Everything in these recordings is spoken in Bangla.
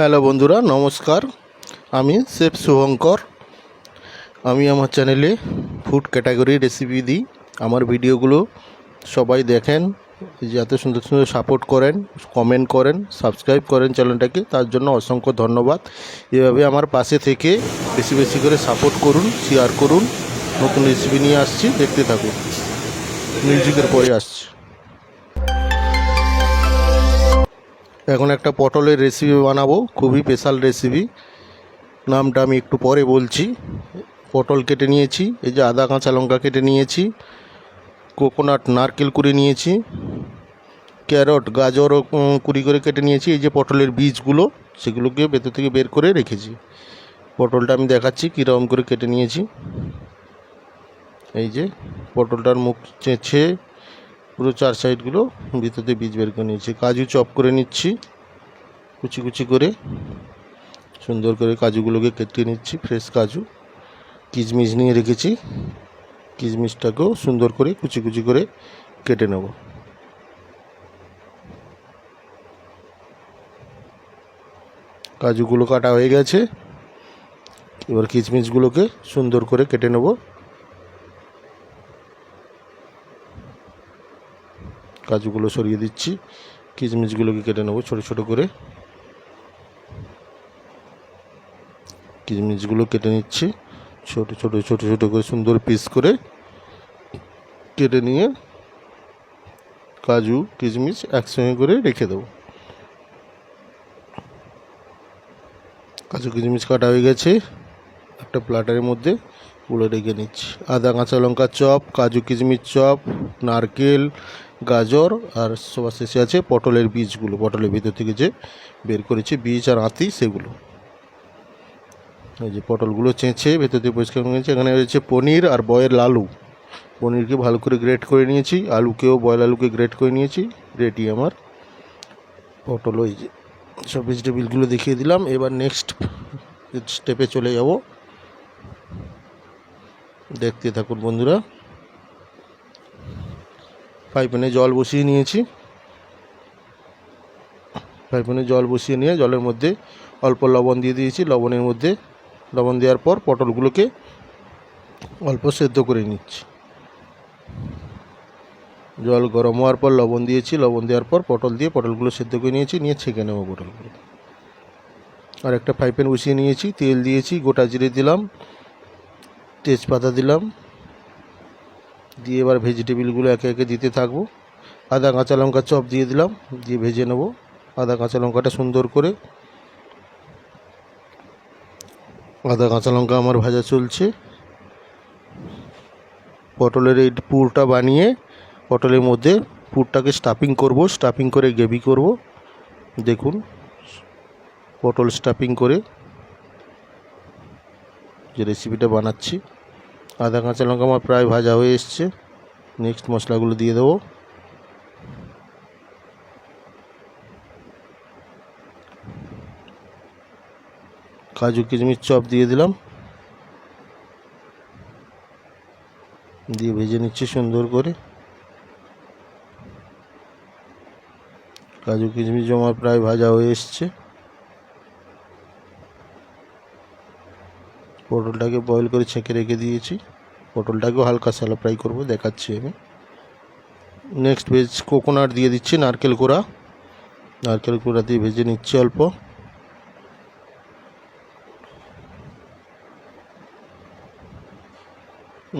হ্যালো বন্ধুরা, নমস্কার। আমি শেফ শুভঙ্কর। আমি আমার চ্যানেলে ফুড ক্যাটাগরি রেসিপি দিই। আমার ভিডিওগুলো সবাই দেখেন এই যে এত সুন্দর সুন্দর সাপোর্ট করেন কমেন্ট করেন সাবস্ক্রাইব করেন চ্যানেলটাকে তার জন্য অসংখ্য ধন্যবাদ। এভাবে আমার পাশে থেকে বেশি বেশি করে সাপোর্ট করুন শেয়ার করুন। নতুন রেসিপি নিয়ে আসছি, দেখতে থাকুন। মিউজিকের পরে আসছি। এখন একটা পটলের রেসিপি বানাবো, খুবই স্পেশাল রেসিপি নামটা আমি একটু পরে বলছি। পটল কেটে নিয়েছি, এই যে আদা, কাঁচা লঙ্কা কেটে নিয়েছি। কোকোনাট নারকেল কুড়ে নিয়েছি। ক্যারট গাজর কুড়ি করে কেটে নিয়েছি। এই যে পটলের বীজগুলো, সেগুলোকে ভেতর থেকে বের করে রেখেছি। পটলটা আমি দেখাচ্ছি কীরকম করে কেটে নিয়েছি। এই যে পটলটার মুখ চেঁচে পুরো চার সাইডগুলো ভিতরে বীজ বের করে নিয়েছি। কাজু চপ করে নিচ্ছি, কুচি কুচি করে। সুন্দর করে কাজুগুলোকে কেটে নিচ্ছি ফ্রেশ কাজু। কিশমিশ নিয়ে রেখেছি কিশমিশটাকেও সুন্দর করে কুচি কুচি করে কেটে নেব। কাজুগুলো কাটা হয়ে গেছে। এবার কিশমিশগুলোকে সুন্দর করে কেটে নেব। কাজুগুলো সরিয়ে দিচ্ছি। কিশমিশগুলোকে কেটে নেব ছোটো ছোটো করে। কিশমিশগুলো কেটে নিচ্ছি। ছোটো ছোটো ছোটো ছোটো করে সুন্দর পিস করে কেটে নিয়ে কাজু, কিশমিশ একসঙ্গে করে রেখে দেবো। কাজু, কিশমিশ কাটা হয়ে গেছে। একটা প্লাটারের মধ্যে গুলো রেখে নিচ্ছি। আদা, কাঁচা লঙ্কা চপ, কাজু, কিশমিশ চপ, নারকেল গাজর আর সবার শেষে আছে পটলের বীজগুলো, পটলের ভিতর থেকে যে বের করেছে বীজ আর আঁতি সেগুলো। এই যে পটলগুলো চেঁচে ভেতর দিয়ে পরিষ্কার করে নিয়েছি, এখানে রয়েছে পনির আর বয়ের আলু পনিরকে ভালো করে গ্রেট করে নিয়েছি, আলুকেও বয়েল আলুকে গ্রেট করে নিয়েছি, রেডি আমার পটল। ওই যে সব ভেজিটেবিলগুলো দেখিয়ে দিলাম, এবার নেক্সট স্টেপে চলে যাব। দেখতে থাকুন বন্ধুরা। ফ্রাই প্যানে জল বসিয়ে নিয়েছি। পাইপেনে জল বসিয়ে নিয়ে জলের মধ্যে অল্প লবণ দিয়ে দিয়েছি। লবণের মধ্যে লবণ দেওয়ার পর পটলগুলোকে অল্প সেদ্ধ করে নিচ্ছি। জল গরম হওয়ার পর লবণ দিয়েছি। লবণ দেওয়ার পর পটল দিয়ে পটলগুলো সেদ্ধ করে নিয়েছি। নিয়ে ছেঁকে নেব পটলগুলো। আর একটা ফ্রাই প্যান বসিয়ে নিয়েছি। তেল দিয়েছি, গোটা জিরে দিলাম, তেজপাতা দিলাম দিয়ে এবার ভেজিটেবিলগুলো একে একে দিতে থাকব। আদা, কাঁচা লঙ্কা চপ দিয়ে দিলাম, দিয়ে ভেজে নেব। আদা, কাঁচা লঙ্কাটা সুন্দর করে। আদা, কাঁচা লঙ্কা আমার ভাজা চলছে। পটলের এই পুরটা বানিয়ে পটলের মধ্যে পুরটাকে স্টাফিং করব স্টাফিং করে গ্রেভি করব। দেখুন, পটল স্টাফিং করে যে রেসিপিটা বানাচ্ছি। আদা, কাঁচা লঙ্কা আমার প্রায় ভাজা হয়ে এসছে। নেক্সট মশলাগুলো দিয়ে দেবো। কাজু কিশমিশ চপ দিয়ে দিলাম। দিয়ে ভেজে নিচ্ছি সুন্দর করে। কাজু কিশমিশ আমার প্রায় ভাজা হয়ে এসছে। পটলটাকে বয়েল করে ছেঁকে রেখে দিয়েছি। পটলটাকেও হালকা স্যালো ফ্রাই করব, দেখাচ্ছি আমি। নেক্সট ভেজ কোকোনাট দিয়ে দিচ্ছি, নারকেল কোড়া। নারকেল কোড়া দিয়ে ভেজে নিচ্ছি অল্প।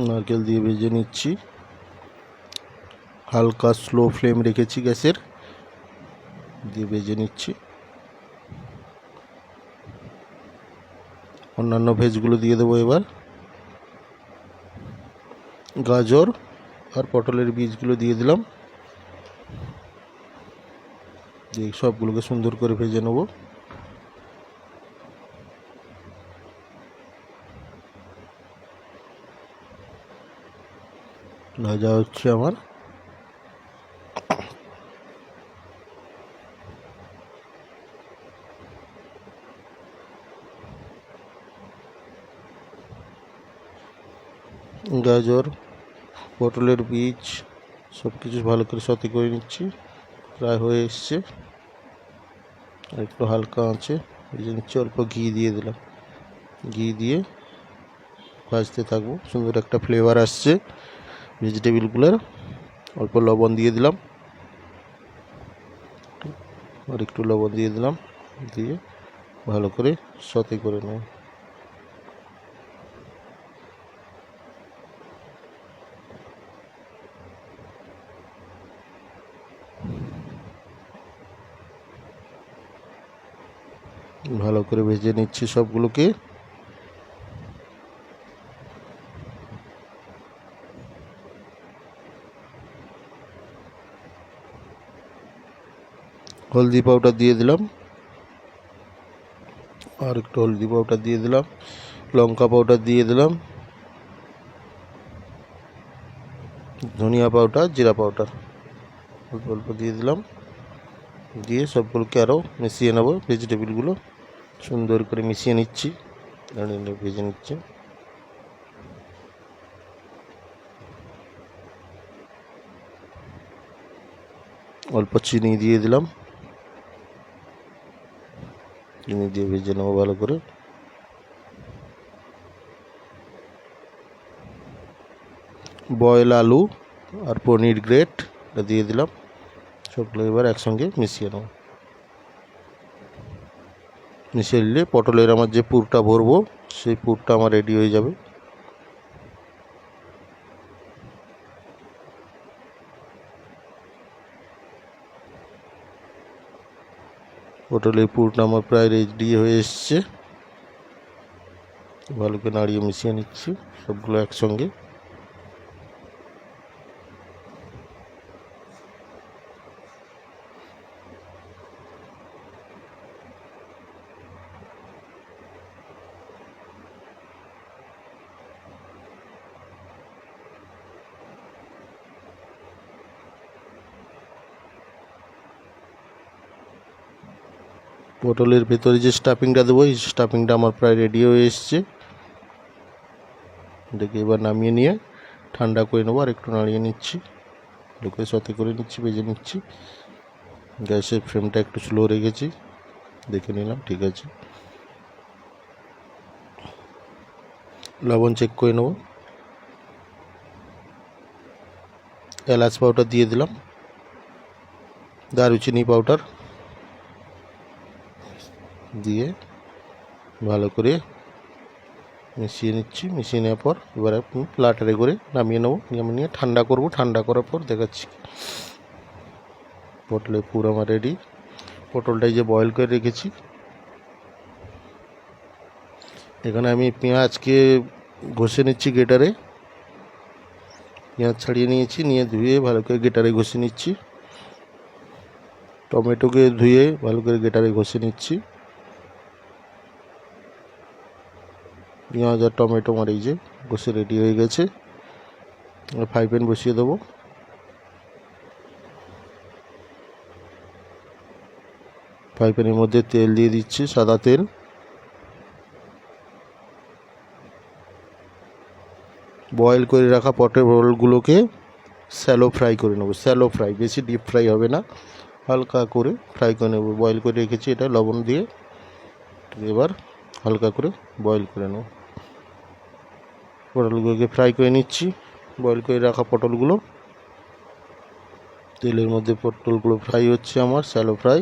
নারকেল দিয়ে ভেজে নিচ্ছি। হালকা স্লো ফ্লেম রেখেছি গ্যাসের। দিয়ে ভেজে নিচ্ছি। অন্যান্য ভেজগুলো দিয়ে দেবো এবার। গাজর আর পটলের বীজগুলো দিয়ে দিলাম। দিয়ে সবগুলোকে সুন্দর করে ভেজে নেব। ভাজা হচ্ছে আমার। গাজর, পটলের বীজ সব কিছু ভালো করে সাথে করে নিচ্ছি। প্রায় হয়ে এসছে। আর একটু হালকা আছে। ভেজে নিচ্ছি অল্প ঘি দিয়ে দিলাম। ঘি দিয়ে ভাজতে থাকব। সুন্দর একটা ফ্লেভার আসছে ভেজিটেবিলগুলোর অল্প লবণ দিয়ে দিলাম। আর একটু লবণ দিয়ে দিলাম। দিয়ে ভালো করে সতে করে নেব। ভালো করে ভেজে নিচ্ছি সবগুলোকে। হলদি পাউডার দিয়ে দিলাম। আর একটু হলদি পাউডার দিয়ে দিলাম। লঙ্কা পাউডার দিয়ে দিলাম। ধনিয়া পাউডার, জিরা পাউডার অল্প অল্প দিয়ে দিলাম। দিয়ে সবগুলোকে আরও মিশিয়ে নেব ভেজিটেবিলগুলো। সুন্দর করে মিশিয়ে নিচ্ছি। দাঁড়িয়ে ভেজে নিচ্ছি। অল্প চিনি দিয়ে দিলাম। চিনি দিয়ে ভেজে নেব ভালো করে। বয়েল আলু আর পনির গ্রেট দিয়ে দিলাম। সবগুলো এবার একসঙ্গে মিশিয়ে নেব। মিশিয়ে নিলে পটলের আমার যে পুরটা ভরবো, সেই পুরটা আমার রেডি হয়ে যাবে। পটলের পুরটা আমার প্রায় রেডি হয়ে এসছে। ভালো করে নাড়িয়ে মিশিয়ে নিচ্ছি, সবগুলো একসঙ্গে। পটলের ভেতরে যে স্টাফিংটা দেবো, এই স্টাফিংটা আমার প্রায় রেডি হয়ে এসছে। দেখে এবার নামিয়ে নিয়ে ঠান্ডা করে নেব, আর একটু নাড়িয়ে নিচ্ছি। লোকে সাথে করে নিচ্ছি ভেজে নিচ্ছি। গ্যাসের ফ্লেমটা একটু স্লো রেখেছি। দেখে নিলাম, ঠিক আছে। লবণ চেক করে নেব। এলাচ পাউডার দিয়ে দিলাম। দারুচিনি পাউডার দিয়ে ভালো করে মিশিয়ে নিচ্ছি। মিশিয়ে নেওয়ার পর এবার প্লাটারে করে নামিয়ে নেব। নামিয়ে নিয়ে ঠান্ডা করব। ঠান্ডা করার পর দেখাচ্ছি। পটলের পুর আমার রেডি পটলটাই যে বয়েল করে রেখেছি। এখানে আমি পেঁয়াজকে ঘষে নিচ্ছি গেটারে পেঁয়াজ ছাড়িয়ে নিয়েছি। নিয়ে ধুয়ে ভালো করে গেটারে ঘষে নিচ্ছি। টমেটোকে ধুয়ে ভালো করে গেটারে ঘষে নিচ্ছি। পেঁয়াজ আর টমেটো আমার এই যে বসে রেডি হয়ে গেছে। ফ্রাই প্যান বসিয়ে দেবো। ফ্রাই প্যানের মধ্যে তেল দিয়ে দিচ্ছি, সাদা তেল। বয়েল করে রাখা পটলগুলোকে স্যালো ফ্রাই করে নেব। স্যালো ফ্রাই বেশি ডিপ ফ্রাই হবে না। হালকা করে ফ্রাই করে নেব। বয়েল করে রেখেছি এটা লবণ দিয়ে। এবার হালকা করে বয়েল করে নেব। পটলগুলোকে ফ্রাই করে নিচ্ছি। বয়েল করে রাখা পটলগুলো। তেলের মধ্যে পটলগুলো ফ্রাই হচ্ছে আমার স্যালো ফ্রাই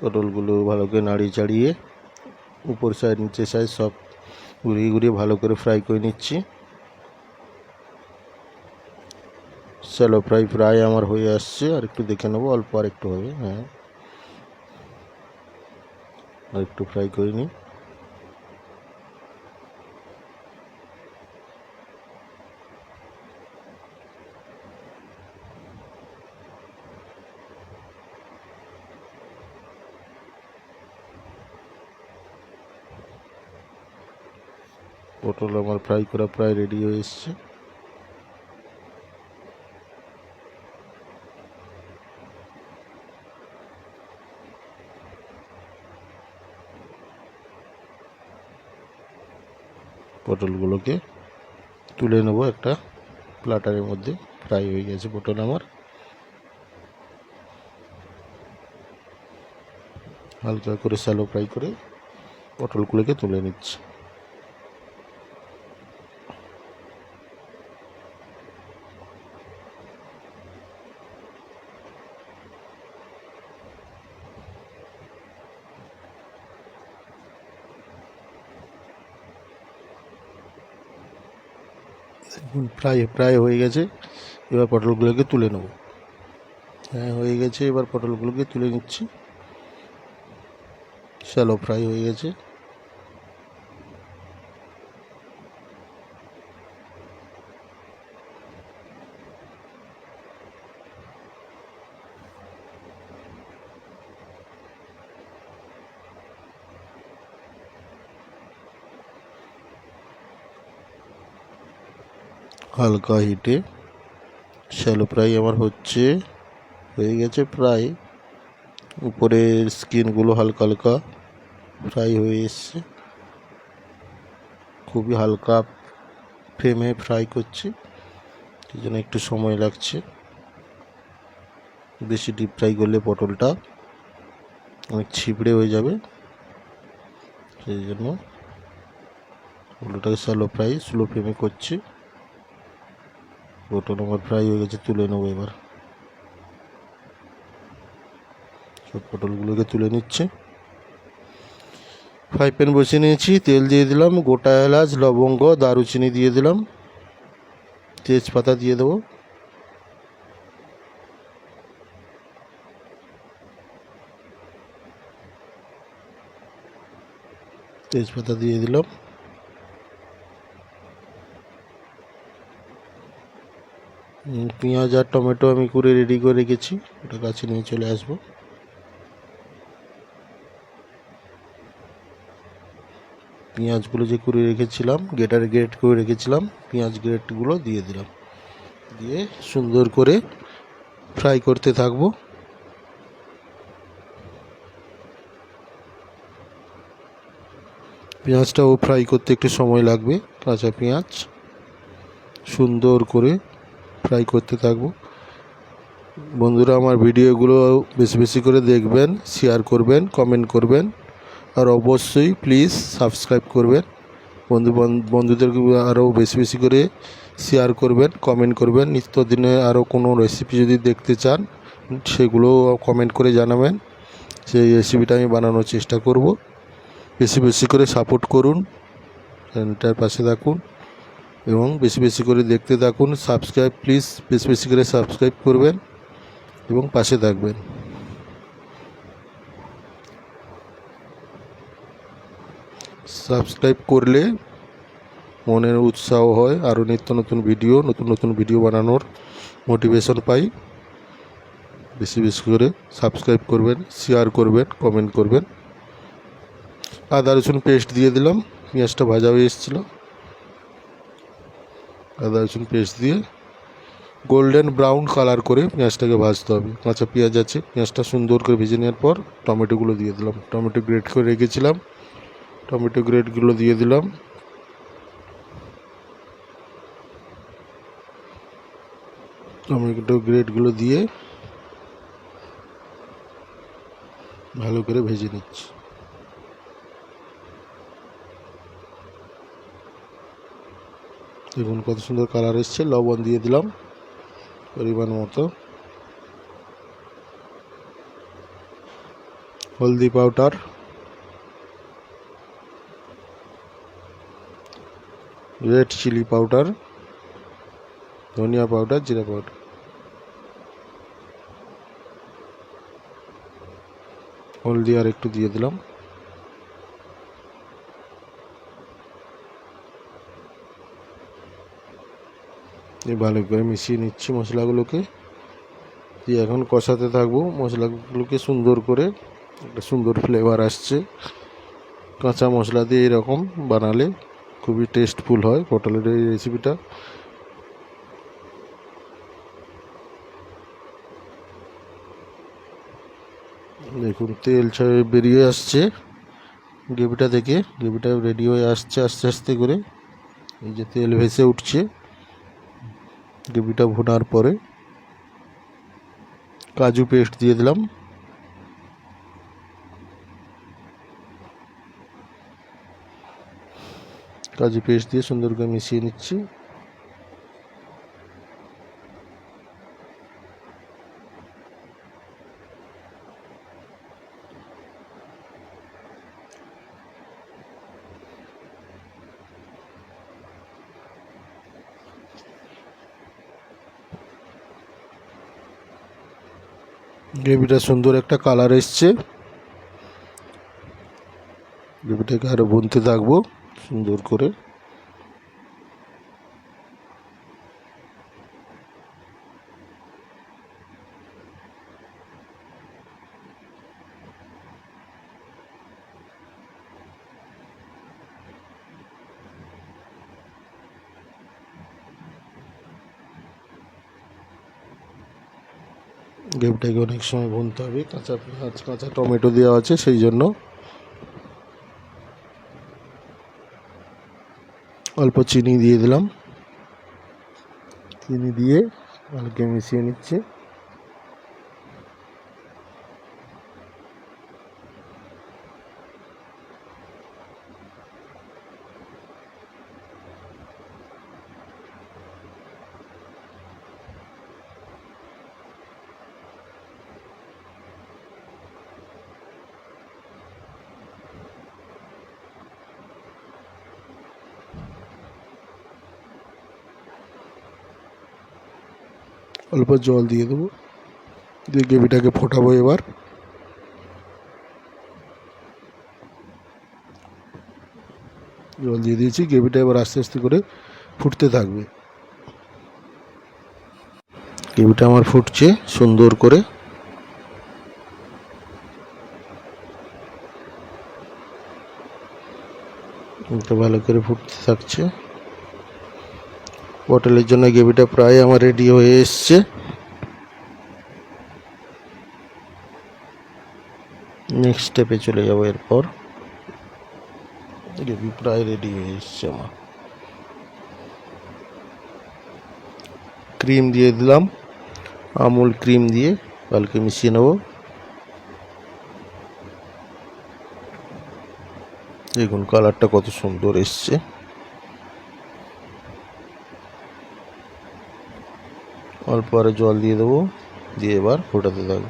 পটলগুলো ভালো করে নাড়িয়ে চাড়িয়ে, উপর সাইড নিচে সাইড সব ঘুরিয়ে ঘুরিয়ে ভালো করে ফ্রাই করে নিচ্ছি। স্যালো প্রায় প্রায় আমার হয়ে আসছে। আর একটু দেখে নেব, অল্প আর একটু হবে হ্যাঁ। আর একটু ফ্রাই করে নিই। পটল আমার ফ্রাই করা প্রায় রেডি হয়ে এসছে। পটলগুলোকে তুলে নেব একটা প্লাটারের মধ্যে। ফ্রাই হয়ে গেছে পটল আমার। হালকা করে স্যালো ফ্রাই করে পটলগুলোকে তুলে নিচ্ছি। প্রায় প্রায় হয়ে গেছে। এবার পটলগুলোকে তুলে নেব। হ্যাঁ হয়ে গেছে। এবার পটলগুলোকে তুলে নিচ্ছি। শ্যালো ফ্রাই হয়ে গেছে। হালকা হিটে। শ্যালো ফ্রাই আমার হচ্ছে, হয়ে গেছে প্রায়। উপরের স্কিনগুলো হালকা হালকা ফ্রাই হয়ে এসছে। খুবই হালকা ফ্লেমে ফ্রাই করছি, এই জন্য একটু সময় লাগছে। বেশি ডিপ ফ্রাই করলে পটলটা অনেক ছিপড়ে হয়ে যাবে। সেই জন্য পটলটাকে স্যালো ফ্রাই, স্লো ফ্লেমে করছি। পটল আমার ফ্রাই হয়ে গেছে, তুলে নেব এবার। সব পটলগুলোকে তুলে নিচ্ছে। ফ্রাই প্যান বসিয়ে নিয়েছি, তেল দিয়ে দিলাম, গোটা এলাচ, লবঙ্গ, দারুচিনি দিয়ে দিলাম। তেজপাতা দিয়ে দেবো। তেজপাতা দিয়ে দিলাম। পেঁয়াজ আর টমেটো আমি করে রেডি করে রেখেছি। ওটা কাছে নিয়ে চলে আসব। পেঁয়াজগুলো যে করে রেখেছিলাম গেটার গ্রেট করে রেখেছিলাম, পেঁয়াজ গ্রেটগুলো দিয়ে দিলাম। দিয়ে সুন্দর করে ফ্রাই করতে থাকব। পেঁয়াজটাও ফ্রাই করতে একটু সময় লাগবে, কাঁচা পেঁয়াজ। সুন্দর করে ফ্রাই করতে থাকব। বন্ধুরা, আমার ভিডিওগুলো বেশি বেশি করে দেখবেন শেয়ার করবেন কমেন্ট করবেন, আর অবশ্যই প্লিজ সাবস্ক্রাইব করবেন। বন্ধু, বান- বন্ধুদেরকে আরও বেশি বেশি করে শেয়ার করবেন কমেন্ট করবেন। নিত্যদিনে আরও কোনো রেসিপি যদি দেখতে চান, সেগুলো কমেন্ট করে জানাবেন। সেই রেসিপিটা আমি বানানোর চেষ্টা করব। বেশি বেশি করে সাপোর্ট করুন। চ্যানেলটার পাশে থাকুন। এবং বেশি বেশি করে দেখতে থাকুন সাবস্ক্রাইব প্লিজ বেশি বেশি করে সাবস্ক্রাইব করবেন এবং পাশে থাকবেন। সাবস্ক্রাইব করলে মনের উৎসাহ হয়, আরও নিত্য নতুন ভিডিও নতুন নতুন ভিডিও বানানোর মোটিভেশন পাই। বেশি বেশি করে সাবস্ক্রাইব করবেন শেয়ার করবেন কমেন্ট করবেন। আদা রসুন পেস্ট দিয়ে দিলাম, পেঁয়াজটা ভাজা হয়ে এসেছিল। আদা রসুন পেস্ট দিয়ে গোল্ডেন ব্রাউন কালার করে পেঁয়াজটাকে ভাজতে হবে। কাঁচা পেঁয়াজ আছে, পেঁয়াজটা সুন্দর করে ভেজে নেওয়ার পর টমেটোগুলো দিয়ে দিলাম। টমেটো গ্রেট করে রেখেছিলাম। টমেটো গ্রেটগুলো দিয়ে দিলাম। টমেটো গ্রেটগুলো দিয়ে ভালো করে ভেজে নিচ্ছি। দেখুন কত সুন্দর কালার এসছে, লবণ দিয়ে দিলাম পরিমাণ মতো। হলদি পাউডার। রেড চিলি পাউডার, ধনিয়া পাউডার, জিরা পাউডার। হলদি আর একটু দিয়ে দিলাম। দিয়ে ভালো করে মিশিয়ে নিচ্ছি মশলাগুলোকে। দিয়ে এখন কষাতে থাকব। মশলাগুলোকে সুন্দর করে একটা সুন্দর ফ্লেভার আসছে। কাঁচা মশলা দিয়ে এরকম বানালে খুবই টেস্টফুল হয় পটলের এই রেসিপিটা দেখুন, তেল ছেড়ে বেরিয়ে আসছে গ্রেভিটা থেকে। গ্রেভিটা রেডি হয়ে আসছে আস্তে আস্তে করে। এই যে তেল ভেসে উঠছে। গ্রেভিটা ভোনার পরে কাজু পেস্ট দিয়ে দিলাম। কাজু পেস্ট দিয়ে সুন্দর করে মিশিয়ে নিচ্ছি। গ্রেভিটা সুন্দর একটা কালার এসছে। গ্রেভিটাকে আরও বুনতে থাকব সুন্দর করে। গ্রেভিটাকে অনেক সময় ভুনতে হবে, কাঁচা পেঁয়াজ কাঁচা টমেটো দেওয়া আছে সেই জন্য। অল্প চিনি দিয়ে দিলাম। চিনি দিয়ে আলুকে মিশিয়ে নিচ্ছে। অল্প জল দিয়ে দেবো। দিয়ে গ্রেভিটাকে ফোটাবো এবার। জল দিয়ে দিয়েছি, গ্রেভিটা এবার আস্তে আস্তে করে ফুটতে থাকবে। গ্রেভিটা আমার ফুটছে সুন্দর করে। ভালো করে ফুটতে থাকছে। পটলের জন্য গ্রেভিটা প্রায় আমার রেডি হয়ে এসছে। নেক্সট স্টেপে চলে যাব এরপর। গ্রেভি প্রায় রেডি হয়ে এসছে আমার। ক্রিম দিয়ে দিলাম। আমুল ক্রিম দিয়ে কালকে মিশিয়ে নেব। দেখুন কালারটা কত সুন্দর এসছে। অল্প আরে জল দিয়ে দেবো, দিয়ে এবার ফোটাতে থাকব।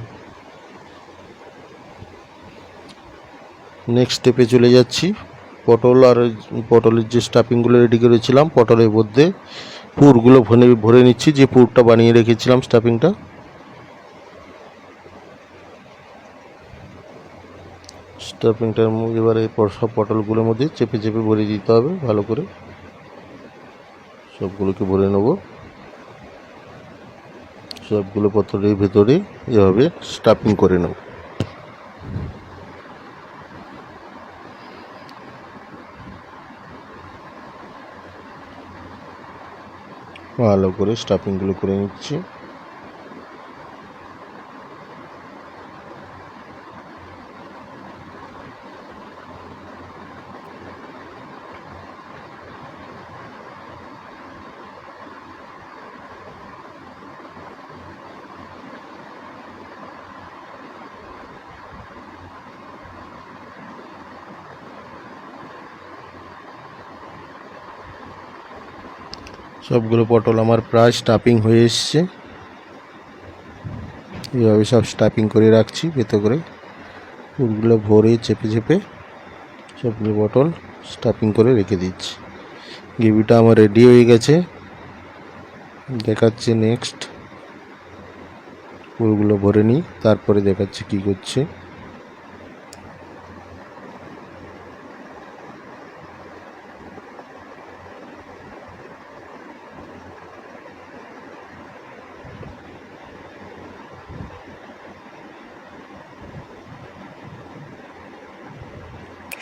নেক্সট স্টেপে চলে যাচ্ছি। পটল আর পটলের যে স্টাফিংগুলো রেডি করেছিলাম, পটলের মধ্যে পুরগুলো ভরে ভরে নিচ্ছি। যে পুরটা বানিয়ে রেখেছিলাম স্টাফিংটা স্টাফিংটার এবারে সব পটলগুলোর মধ্যে চেপে চেপে ভরে দিতে হবে ভালো করে। সবগুলোকে ভরে নেব। সবগুলো পাথরের ভেতরে এভাবে স্টাফিং করে নেব। ভালো করে স্টাফিংগুলো করে নিচ্ছি। সবগুলো পটল আমার প্রায় স্টাফিং হয়ে এসছে। এইভাবে সব স্টাফিং করে রাখছি ভেতর করে পুরগুলো ভরে চেপে চেপে সবগুলো পটল স্টাফিং করে রেখে দিচ্ছি। গ্রেভিটা আমার রেডি হয়ে গেছে। দেখাচ্ছে নেক্সট পুরগুলো ভরে নিই, তারপরে দেখাচ্ছে কি করছে।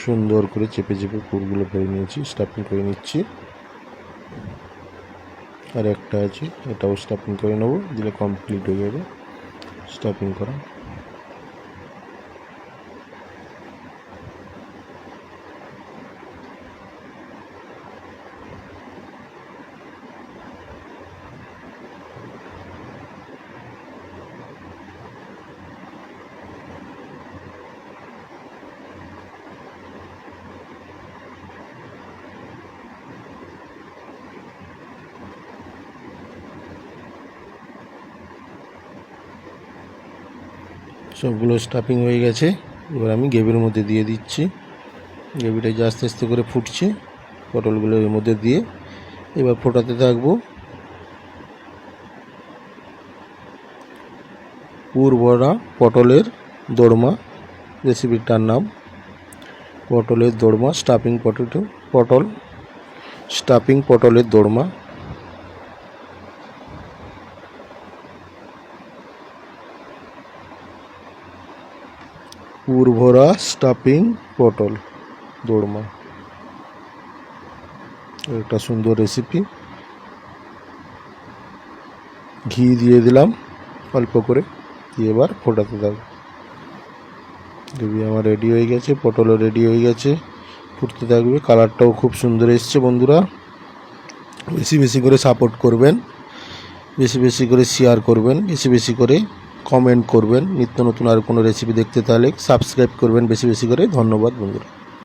সুন্দর করে চেপে চেপে ফুলগুলো ভরে নিয়েছি স্টাফিং করে নিচ্ছি। আর একটা আছে, এটাও স্টাফিং করে নেব, দিলে কমপ্লিট হয়ে যাবে। স্টাফিং করা। সবগুলো স্টাফিং হয়ে গেছে। এবার আমি গ্রেভির মধ্যে দিয়ে দিচ্ছি। গ্রেভিটা যে আস্তে আস্তে করে ফুটছে, পটলগুলো এর মধ্যে দিয়ে। এবার ফোটাতে থাকব। পুরবড়া পটলের দোরমা রেসিপিটার নাম। পটলের দোরমা স্টাফিং পটেটো পটল স্টাফিং পটলের দোরমা। পুরভরা স্টাফিং পটল, দোরমা। একটা সুন্দর রেসিপি ঘি দিয়ে দিলাম অল্প করে, দিয়ে এবার ফোটাতে থাকব গ্রেভি আমার রেডি হয়ে গেছে, পটলও রেডি হয়ে গেছে, ফুটতে থাকবে। কালারটাও খুব সুন্দর এসছে বন্ধুরা। বেশি বেশি করে সাপোর্ট করবেন, বেশি বেশি করে শেয়ার করবেন, বেশি বেশি করে কমেন্ট করবেন। নিত্য নতুন আর কোনো রেসিপি দেখতে তাহলে সাবস্ক্রাইব করবেন বেশি বেশি করে। ধন্যবাদ বন্ধুরা।